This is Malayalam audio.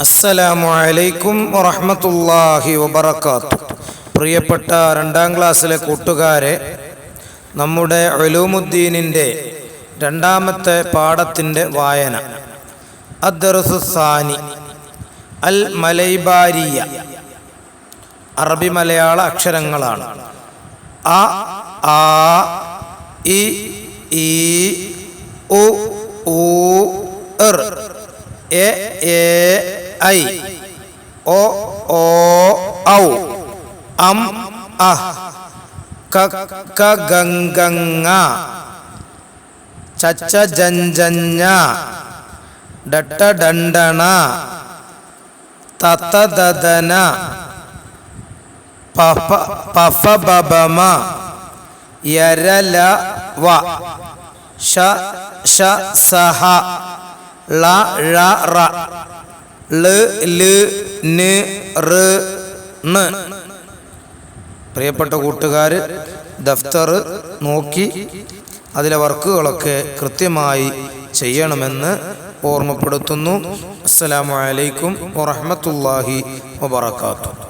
അസ്സലാമു അലൈക്കും വറഹ്മത്തുള്ളാഹി വബറകാത്തു പ്രിയപ്പെട്ട രണ്ടാം ക്ലാസ്സിലെ കൂട്ടുകാരെ നമ്മുടെ ഒലൂമുദ്ദീനിന്റെ രണ്ടാമത്തെ പാഠത്തിന്റെ വായന അദ്ദർസു സാനി അൽ മലൈബാരിയ അറബി മലയാള അക്ഷരങ്ങളാണ്. അ ആ ഇ ഈ ഉ ഊ എ ഐ. ഓ ഓ ഔ. അം അഹ് ക ക ഗംഗങ്ങ ചച്ച ജഞ്ചഞ്ഞ ഡട്ട ഡണ്ടണ തത്ത ദദന പഫ പഫ ബബമ യരല വ. ഷ ഷ സഹ ള ഴ റ. പ്രിയപ്പെട്ട കൂട്ടുകാർ ദഫ്തർ നോക്കി അതിലെ വർക്കുകളൊക്കെ കൃത്യമായി ചെയ്യണമെന്ന് ഓർമ്മപ്പെടുത്തുന്നു. അസ്സലാമു അലൈക്കും വറഹ്മത്തുള്ളാഹി വബറകാതുഹു.